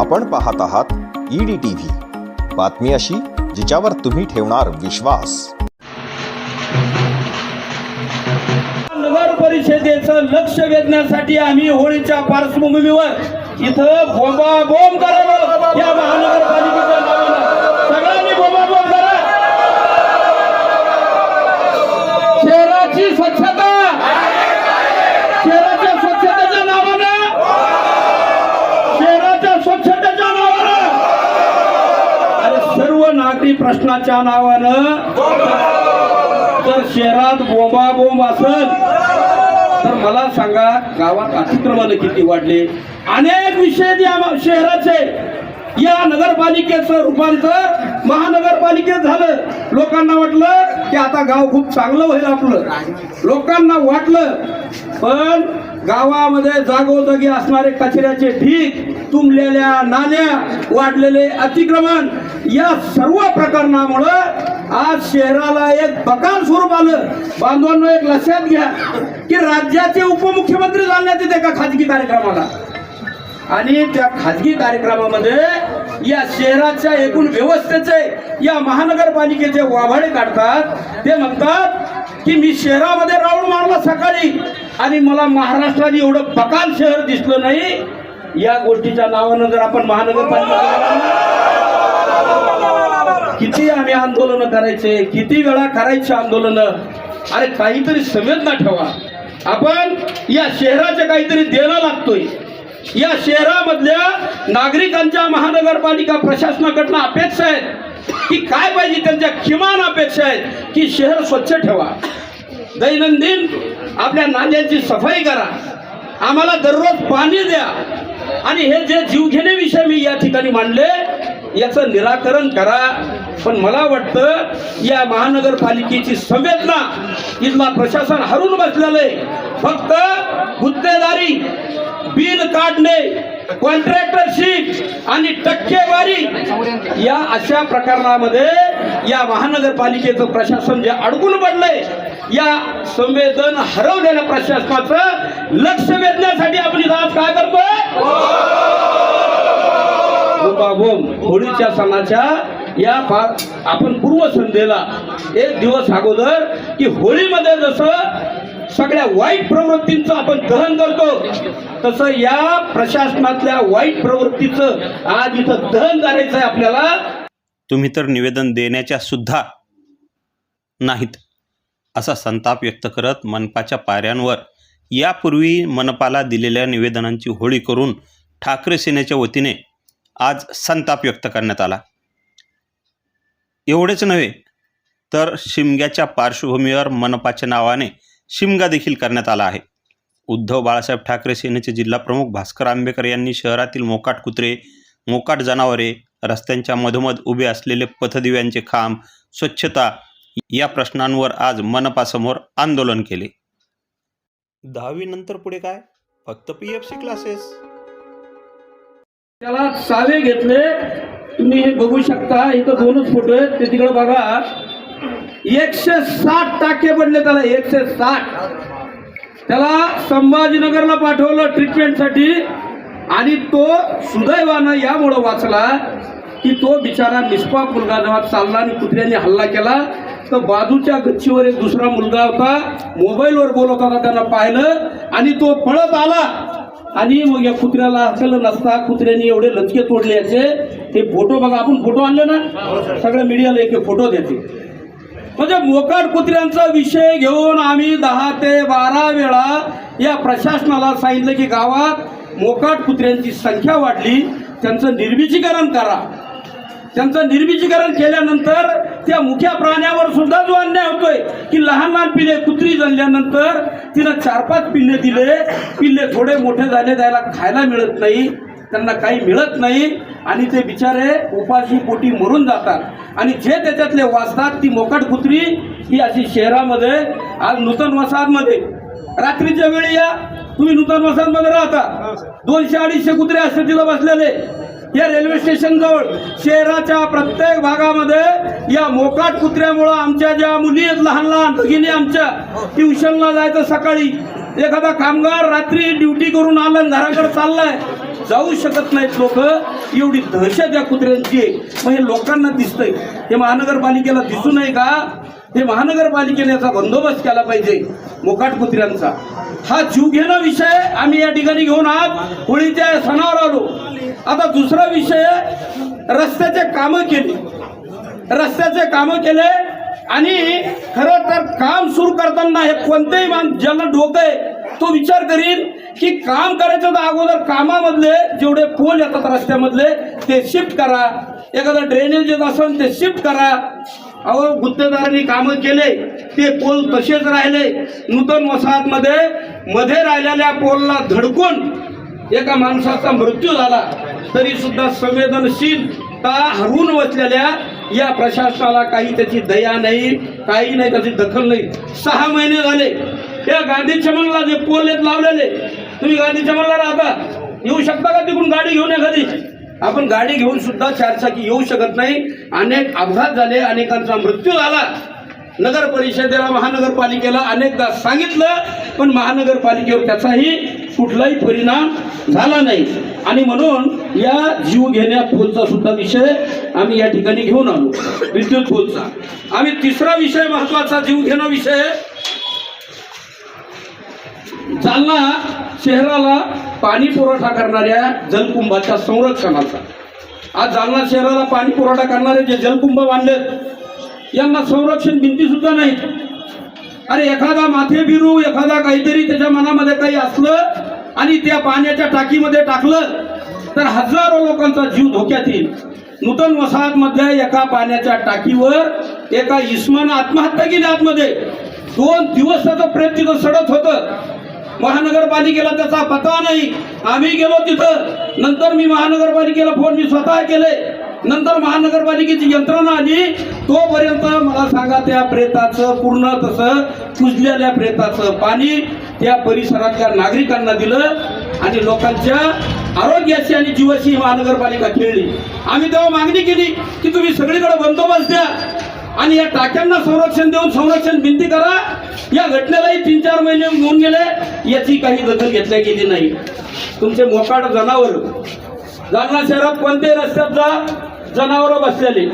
आपण पाहत आहात ईडी टी व्ही बातमी अशी जिच्यावर तुम्ही ठेवणार विश्वास. नगर परिषदेचं लक्ष वेधण्यासाठी आम्ही होळीच्या पार्श्वभूमीवर इथं बोंबा बोंब करायला मराठी प्रश्नाच्या नावानं जर शहरात बोंबा बोंब असल तर मला सांगा गावात अतिक्रमण किती वाढले? अनेक विषय जे शहराचे. या नगरपालिकेचं रूपांतर महानगरपालिकेत झालं. लोकांना वाटलं की आता गाव खूप चांगलं होईल आपलं. लोकांना वाटलं. पण गावामध्ये जागोजागी असणारे कचऱ्याचे ढीक तुंबलेल्या नाल्या वाढलेले अतिक्रमण या सर्व प्रकरणामुळं आज शहराला एक बकाल स्वरूप आलं. बांधवांनो एक लक्षात घ्या की राज्याचे उपमुख्यमंत्री जाणण्यात येते का खाजगी कार्यक्रमाला. आणि त्या खाजगी कार्यक्रमामध्ये या शहराच्या एकूण व्यवस्थेचे या महानगरपालिकेचे वाभाडे काढतात. ते म्हणतात की मी शहरामध्ये राऊंड मारला सकाळी आणि मला महाराष्ट्राने एवढं बकाल शहर दिसलं नाही. या गोष्टीच्या नावानं जर आपण महानगरपालिका आम्ही आंदोलन करायचे किती वेळा करायचे आंदोलन? अरे काहीतरी संवेदना ठेवा. आपण या शहराचे काहीतरी देणं लागतोय. या शहरामधल्या नागरिकांच्या महानगरपालिका प्रशासनाकडनं अपेक्षा आहेत की काय पाहिजे त्यांच्या किमान अपेक्षा आहेत की शहर स्वच्छ ठेवा. दैनंदिन आपल्या नाल्यांची सफाई करा. आम्हाला दररोज पाणी द्या. आणि हे जे जीवघेणे विषय मी या ठिकाणी मांडले याचं निराकरण करा. पण मला वाटतं या महानगरपालिकेची संवेदना इथला प्रशासन हरून बसलेलं आहे फक्त गुत्तेदारी बिल काढणे कॉन्ट्रॅक्टरशिप आणि टक्केवारी या अशा प्रकरणामध्ये या महानगरपालिकेचं प्रशासन जे अडकून पडलंय या संवेदन हरवलेल्या प्रशासनाचं लक्ष वेधण्यासाठी आपण इथं आज काय करतोय? बोंबाबोंब होळीच्या सणाच्या या पा- आपण पूर्वसंध्येला एक दिवस अगोदर की होळीमध्ये जसं सगळ्या वाईट प्रवृत्तींचं आपण दहन करतो तसं या प्रशासनातल्या वाईट प्रवृत्तीचं आज इथं दहन करायचं आहे आपल्याला. तुम्ही तर निवेदन देण्याच्या सुद्धा नाहीत असा संताप व्यक्त करत मनपाच्या पायऱ्यांवर यापूर्वी मनपाला दिलेल्या निवेदनांची होळी करून ठाकरे सेनेच्या वतीने आज संताप व्यक्त करण्यात आला. एवढेच नव्हे तर शिमग्याच्या पार्श्वभूमीवर मनपाच्या नावाने शिमगा देखील करण्यात आला आहे. उद्धव बाळासाहेब ठाकरे सेनेचे जिल्हाप्रमुख भास्कर आंबेकर यांनी शहरातील मोकाट कुत्रे मोकाट जनावरे रस्त्यांच्या मधोमध उभे असलेले पथदिव्यांचे खांब स्वच्छता या प्रश्नांवर आज मनपासमोर आंदोलन केले. दहावीनंतर पुढे काय? फक्त पी एफ सी क्लासेस त्याला सावे घेतले. तुम्ही हे बघू शकता इथं दोनच फोटो आहेत. ते तिकडे बघा. एकशे साठ टाके पडले त्याला एकशे साठ. त्याला संभाजीनगरला पाठवलं ट्रीटमेंटसाठी आणि तो सुदैवानं यामुळं वाचला की तो बिचारा निष्पाप मुलगा जेव्हा चालला आणि कुत्र्याने हल्ला केला तर बाजूच्या गच्चीवर एक दुसरा मुलगा होता. मोबाईलवर बोलत होता त्यांना पाहिलं. आणि तो पळत आला. आणि मग या कुत्र्याला अकल नसता कुत्र्याने एवढे लचके तोडले याचे ते फोटो बघा आपण फोटो आणले ना सगळ्या मीडियाला एक फोटो देते. म्हणजे मोकाट कुत्र्यांचा विषय घेऊन आम्ही दहा ते बारा वेळा या प्रशासनाला सांगितलं की गावात मोकाट कुत्र्यांची संख्या वाढली त्यांचं निर्विजीकरण करा. त्यांचं निर्विजीकरण केल्यानंतर त्या मुख्या प्राण्यावर सुद्धा जो अन्याय होतोय की लहान लहान पिल्ले कुत्री जणल्यानंतर तिनं चार पाच पिल्ले दिले. पिल्ले थोडे मोठे झाले त्याला खायला मिळत नाही त्यांना काही मिळत नाही. आणि ते बिचारे उपाशी पोटी मरून जातात. आणि जे त्याच्यातले वाचतात ती मोकाट कुत्री ही अशी शहरामध्ये आज नूतन वसाहतमध्ये. रात्रीच्या वेळी या तुम्ही नूतन वसाहतमध्ये राहता. दोनशे अडीचशे कुत्रे असते तिला बसलेले. या रेल्वे स्टेशन जवळ शहराच्या प्रत्येक भागामध्ये या मोकाट कुत्र्यामुळं आमच्या ज्या मुली आहेत लहान लहान भगिनी आमच्या ट्युशनला जायचं सकाळी एखादा कामगार रात्री ड्युटी करून आलं घराकडे चाललाय जाऊ शकत नाहीत लोक. एवढी दहशत या कुत्र्यांची आहे. मग हे लोकांना दिसतंय. हे महानगरपालिकेला दिसू नये का? हे महानगरपालिकेने याचा बंदोबस्त केला पाहिजे मोकाट कुत्र्यांचा हा जीवघेणा विषय आम्ही या ठिकाणी घेऊन आज होळीच्या सणावर आलो. आता दुसरा विषय रस्त्याचे कामं केली. रस्त्याचे कामं केले आणि खरं तर काम सुरू करताना हे कोणतेही मान ज्यांना डोकं आहे तो विचार करीन की काम करायचं तर अगोदर कामामधले जेवढे पोल येतात रस्त्यामधले ते शिफ्ट करा. एखादा ड्रेनेज येत असेल ते शिफ्ट करा. अहो गुत्तेदारांनी कामं केले ते पोल तसेच राहिले. नूतन वसाहतमध्ये मध्ये राहिलेल्या पोलला धडकून एका माणसाचा मृत्यू झाला. तरी सुद्धा संवेदनशीलता हरवून बसलेल्या या प्रशासनाला काही त्याची दया नाही काही नाही त्याची दखल नाही. सहा महिने झाले. या गांधी चमनला जे पोल आहेत लावलेले तुम्ही गांधी चमनला राहता. येऊ शकता का तिकडून गाडी घेऊन एखादी? आपण गाडी घेऊन सुद्धा चारचाकी येऊ शकत नाही. अनेक अपघात झाले अनेकांचा मृत्यू झाला. नगर परिषदेला महानगरपालिकेला अनेकदा सांगितलं पण महानगरपालिकेवर त्याचाही कुठलाही परिणाम झाला नाही. आणि म्हणून या जीव घेण्या पोलचा सुद्धा विषय आम्ही या ठिकाणी घेऊन आलो. विद्युत पोलचा. आम्ही तिसरा विषय महत्त्वाचा जीव घेणं विषय. जालना शहराला पाणी पुरवठा करणाऱ्या जलकुंभाच्या संरक्षणाचा. आज जालना शहराला पाणी पुरवठा करणारे जे जलकुंभ बांधलेत यांना संरक्षण भिंती सुद्धा नाही अरे एखादा माथेबिरू एखादा काहीतरी त्याच्या मनामध्ये काही असलं आणि त्या पाण्याच्या टाकीमध्ये टाकलं तर हजारो लोकांचा जीव धोक्यात येईल. नूतन वसाहतमधल्या एका पाण्याच्या टाकीवर एका इस्मानं आत्महत्या केली आतमध्ये. दोन दिवस त्याचं प्रेम तिथं सडत होतं. महानगरपालिकेला त्याचा पत्ता नाही. आम्ही गेलो तिथं. नंतर मी महानगरपालिकेला फोन मी स्वतः केले नंतर महानगरपालिकेची यंत्रणा आली. तोपर्यंत मला सांगा त्या प्रेताचं पूर्ण तसं कुजलेल्या प्रेताचं पाणी त्या परिसरातल्या नागरिकांना दिलं आणि लोकांच्या आरोग्याशी आणि जीवाशी महानगरपालिका खेळली. आम्ही तेव्हा मागणी केली की तुम्ही सगळीकडे बंदोबस्त द्या. आणि या टाक्यांना संरक्षण देऊन संरक्षण भिंती करा. या घटनेलाही तीन चार महिने होऊन गेले. याची काही दखल घेतल्या गेली नाही. तुमचे मोकाट जनावर. जालना शहरात कोणत्याही रस्त्यात जा जनावरं बसलेले.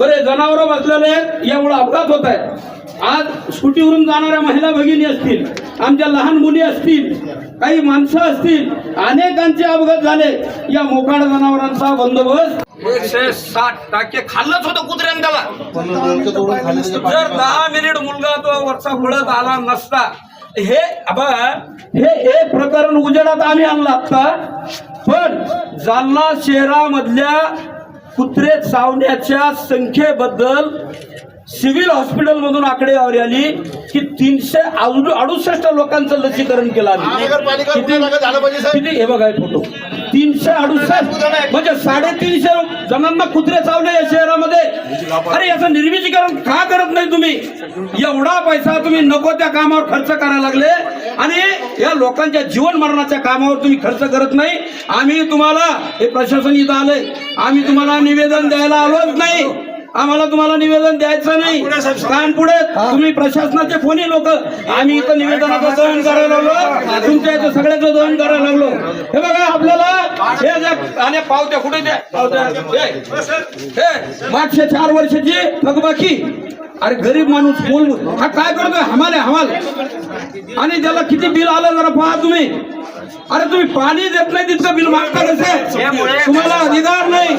बरे जनावरं बसलेले यामुळे अपघात होत आहे. आज स्कूटीवरून जाणाऱ्या महिला भगिनी असतील. आमच्या लहान मुली असतील काही माणसं असतील अनेकांचे अपघात झाले. या मोकाट जनावरांचा बंदोबस्त. एकशे साठ टाके खाल्लंच होतं कुत्र्यानं त्याला. जर दहा मिनिट मुलगा तो वरचा पडत आला नसता हे हे एक प्रकरण उजेडात आम्ही आणलं आता. पण जालना शहरामधल्या कुत्रे चावण्याच्या संख्येबद्दल सिव्हिल हॉस्पिटल मधून आकडेवारी आली. की तीनशे अडु- अडुसष्ट लोकांचं लसीकरण केलं आम्ही. किती हे बघा फोटो तीनशे अडुसष्ट. म्हणजे साडेतीनशे जणांना कुत्रे चावले या शहरामध्ये. अरे याचं निर्मितीकरण का करत नाही तुम्ही? एवढा पैसा तुम्ही नको त्या कामावर खर्च करायला लागले. आणि या लोकांच्या जीवन मरणाच्या कामावर तुम्ही खर्च करत नाही. आम्ही तुम्हाला हे प्रशासन इथं आलंय. आम्ही तुम्हाला निवेदन द्यायला आलोच नाही. आम्हाला तुम्हाला निवेदन द्यायचं नाही. कान पुढे. तुम्ही प्रशासनाचे कोणी लोक. आम्ही इथं निवेदनाचं दहन करायला लागलो. तुमच्या इथं सगळ्याचं दहन करायला लागलो. हे बघा आपल्याला हे जे आणि पावत्या कुठे द्या? पावत्या. हे, हे. मागच्या चार वर्षाची थकबाकी. अरे गरीब माणूस बोल हा काय करतोय? हमाले हमाल. आणि त्याला किती बिल आलं जरा पहा तुम्ही. अरे तुम्ही पाणी देत नाही तितकं बिल मागता कसे? तुम्हाला अधिकार नाही.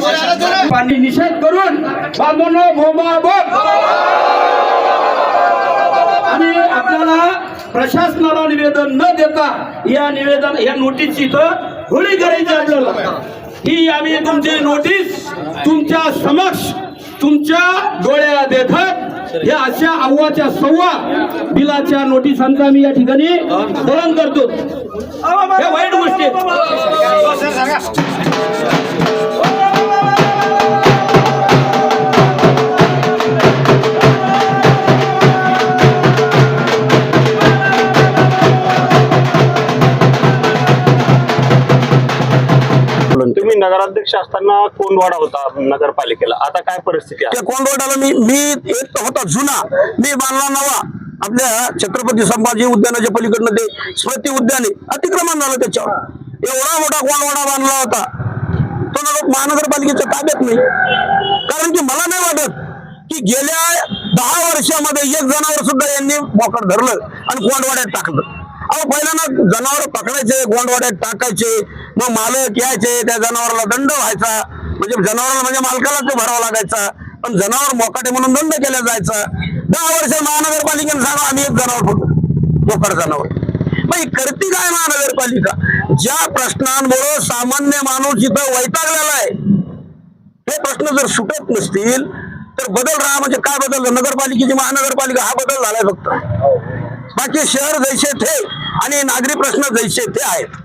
पाणी निषेध करून बांधून आणि आपल्याला प्रशासनाला निवेदन न देता या निवेदन या नोटीस इथं होळी करायची आपल्याला. ही आम्ही तुमची नोटीस तुमच्या समक्ष तुमच्या डोळ्या देखत या अशा अव्वाच्या सव्वा बिलाच्या नोटिसांचा आम्ही या ठिकाणी दहन करतो. नगराध्यक्ष असताना कोंडवाडा होता नगरपालिकेला. आता काय परिस्थिती आहे? त्या कोंडवाटाला मी मी एक होता जुना मी बांधला नवा. आपल्या छत्रपती संभाजी उद्यानाच्या पलीकडनं ते स्मृती उद्याने अतिक्रमण झालं त्याच्यावर. एवढा मोठा कोंडवाडा बांधला होता. तो नगर महानगरपालिकेच्या ताब्यात नाही. कारण की मला नाही वाटत की गेल्या दहा वर्षामध्ये एक जनावर सुद्धा यांनी बोकड धरलं आणि कोंडवाड्यात टाकलं. अहो पहिल्यांदा जनावर पकडायचे गोंडवाड्यात टाकायचे. मग मालक यायचे त्या जनावराला दंड व्हायचा. म्हणजे जनावराला म्हणजे मालकालाच भरावा लागायचा. पण जनावर मोकाटे म्हणून दंड केला जायचा. दहा वर्ष महानगरपालिकेने सांगा आम्ही एक जनावर फक्त मोकाट जनावर. मग करती काय महानगरपालिका? ज्या प्रश्नांमुळे सामान्य माणूस इथं वैतागलेला आहे हे प्रश्न जर सुटत नसतील तर बदल राहा. म्हणजे काय बदल? नगरपालिकेची महानगरपालिका हा बदल झालाय फक्त. बाकी शहर जैसे थे आणि नागरी प्रश्न जैसे ते आहेत.